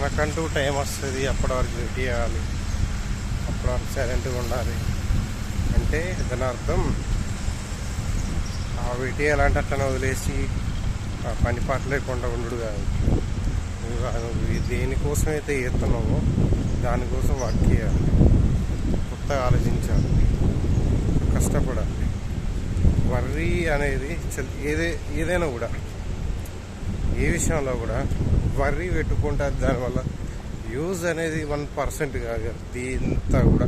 మనకంటూ టైం వస్తుంది అప్పటి వరకు వెయిట్ చేయాలి. అప్పటి వరకు సైలెంట్గా ఉండాలి. అంటే దాని అర్థం ఆ వెయిట్ చేయాలంటే అట్లా వదిలేసి ఆ పని పాట లేకుండా ఉండడు కాదు. దేనికోసం అయితే చేస్తున్నావో దానికోసం వర్క్ చేయాలి. కొత్తగా ఆలోచించాలి. కష్టపడాలి. వర్రీ అనేది ఏదే ఏదైనా కూడా ఏ విషయంలో కూడా వర్రీ పెట్టుకుంటే దానివల్ల యూజ్ అనేది వన్ పర్సెంట్ కాదు. దీంతా కూడా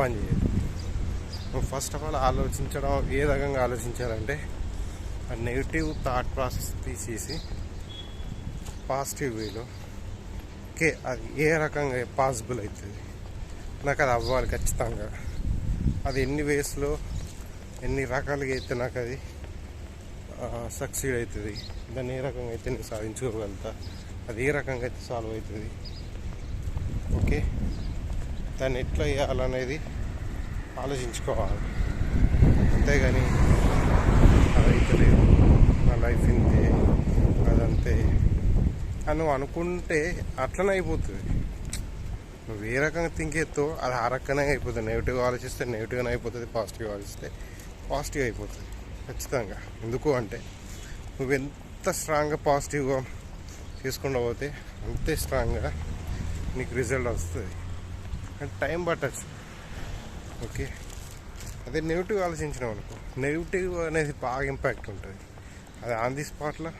పనిచేయదు ఫస్ట్ ఆఫ్ ఆల్ ఆలోచించడం ఏ రకంగా ఆలోచించాలంటే ఆ నెగిటివ్ థాట్ ప్రాసెస్ తీసేసి పాజిటివ్ వేలో కే అది ఏ రకంగా పాసిబుల్ అవుతుంది నాకు అది అవ్వాలి ఖచ్చితంగా. అది ఎన్ని వేస్లో ఎన్ని రకాలుగా అయితే నాకు అది సక్సీడ్ అవుతుంది. దాన్ని ఏ రకంగా అయితే నేను సాధించుకోగలుగుతా అది ఏ రకంగా అయితే సాల్వ్ అవుతుంది. ఓకే? దాన్ని ఎట్లా చేయాలనేది ఆలోచించుకోవాలి. అంతేగాని అదైతే లేదు. నా లైఫ్ ఇంతే అదంతే. అని నువ్వు అనుకుంటే అట్లనే అయిపోతుంది. నువ్వు ఏ రకంగా థింక్ ఎత్తో అది ఆ రకంగా అయిపోతుంది. నెగిటివ్ ఆలోచిస్తే నెగిటివ్గానే అయిపోతుంది పాజిటివ్ ఆలోచిస్తే పాజిటివ్ అయిపోతుంది. ఖచ్చితంగా. ఎందుకు అంటే నువ్వు ఎంత స్ట్రాంగ్గా పాజిటివ్గా చేసుకుంటూ పోతే అంతే స్ట్రాంగ్గా నీకు రిజల్ట్ వస్తుంది. అండ్ టైం పట్టచ్చు ఓకే అదే నెగిటివ్ ఆలోచించినాం అనుకో. నెగిటివ్ అనేది బాగా ఇంపాక్ట్ ఉంటుంది. అది ఆన్ ది స్పాట్లో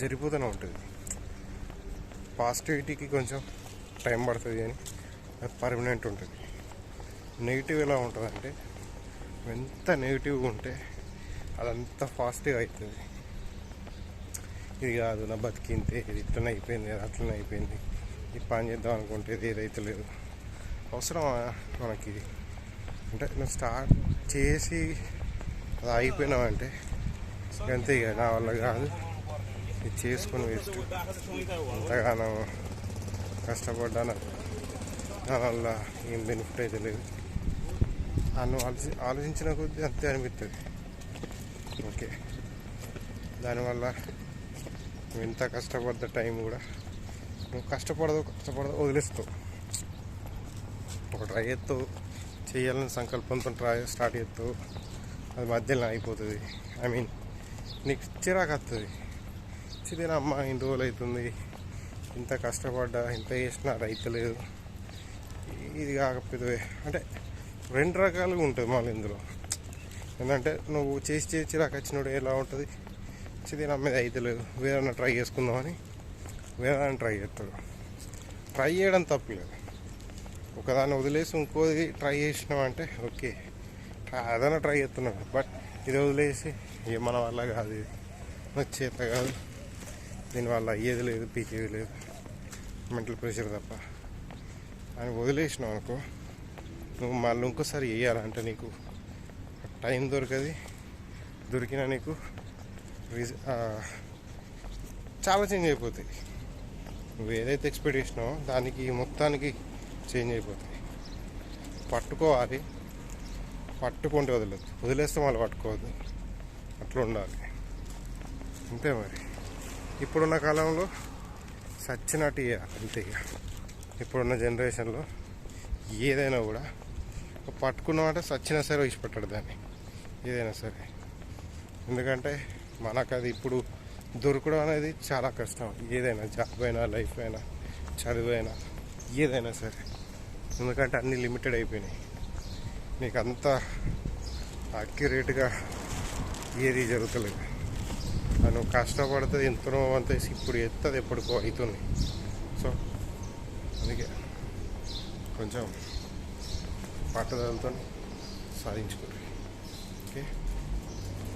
జరిగిపోతూనే ఉంటుంది. పాజిటివిటీకి కొంచెం టైం పడుతుంది అని అది పర్మనెంట్ ఉంటుంది. నెగిటివ్ ఎలా ఉంటుందంటే ఎంత నెగిటివ్గా ఉంటే అదంతా ఫాస్ట్గా అవుతుంది ఇది కాదు నా బతికింతే ఇది ఇట్లనే అయిపోయింది అట్లనే అయిపోయింది. ఈ పని చేద్దాం అనుకుంటే ఇది ఏదైతే లేదు. అవసరమా మనకి? ఇది అంటే నువ్వు స్టార్ట్ చేసి అది అయిపోయినావంటే అంతే ఇక నా వల్ల కాదు. ఇది చేసుకొని వేస్ట్. అంతగానో కష్టపడ్డాను. దానివల్ల ఏం బెనిఫిట్ అయితే లేదు. నన్ను ఆలోచి ఆలోచించిన కొద్దీ అంతే అనిపిస్తుంది ఓకే. దానివల్ల నువ్వు ఎంత కష్టపడ్డ టైం కూడా నువ్వు కష్టపడదు కష్టపడదు వదిలేస్తావు. ఒక ట్రై చేస్తావు చేయాలని సంకల్పంతో ట్రై స్టార్ట్ చేస్తావు. అది మధ్యలో అయిపోతుంది. ఐ మీన్ నీకు చిరాకు వస్తుంది. చిదేనమ్మా ఇన్ని రోజులు అవుతుంది. ఇంత కష్టపడ్డా ఇంత చేసినా రైతులేదు ఇది కాకపోతే అంటే రెండు రకాలుగా ఉంటుంది మళ్ళీ ఇందులో. ఏంటంటే నువ్వు చేసి చేసి నాకు వచ్చినప్పుడు ఎలా ఉంటుంది? చిది నా మీద అయితే లేదు. ట్రై చేసుకుందామని వేరే ట్రై చేస్తాడు. ట్రై చేయడం తప్పలేదు ఒకదాన్ని వదిలేసి ఇంకోది ట్రై చేసినామంటే ఓకే. అదన్నా ట్రై చేస్తున్నాడు బట్ ఇది వదిలేసి ఏ మన వల్ల కాదు ఇది. నాకు చేత కాదు. దీనివల్ల అయ్యేది లేదు పీకేది లేదు. మెంటల్ ప్రెషర్ తప్ప. అని వదిలేసినావు అనుకో నువ్వు మళ్ళీ ఇంకోసారి వేయాలంటే నీకు టైం దొరకది. దొరికినా నీకు రిజ చాలా చేంజ్ అయిపోతాయి. నువ్వు ఏదైతే ఎక్స్పెక్ట్ చేసినావో దానికి మొత్తానికి చేంజ్ అయిపోతాయి. పట్టుకోవాలి. పట్టుకుంటే వదలదు వదిలేస్తే మళ్ళీ పట్టుకోవద్దు. అట్లా ఉండాలి. అంతే మరి. ఇప్పుడున్న కాలంలో సచ్చినట్టు ఇక అంతే ఇక. ఇప్పుడున్న జనరేషన్లో ఏదైనా కూడా పట్టుకున్నామంటే సచ్చినా సరే విడిచిపెట్టాడు దాన్ని. ఏదైనా సరే. ఎందుకంటే మనకు అది ఇప్పుడు దొరకడం అనేది చాలా కష్టం. ఏదైనా జాబ్ అయినా లైఫ్ అయినా చదువు అయినా ఏదైనా సరే. ఎందుకంటే అన్నీ లిమిటెడ్ అయిపోయినాయి. నీకు అంత అక్యురేట్గా ఏది జరుగుతలేదు. నువ్వు కష్టపడితే ఎంతనో అంత ఇప్పుడు ఎత్తది ఎప్పటికో అవుతుంది. సో అందుకే కొంచెం పట్టుదలతో సాధించుకోండి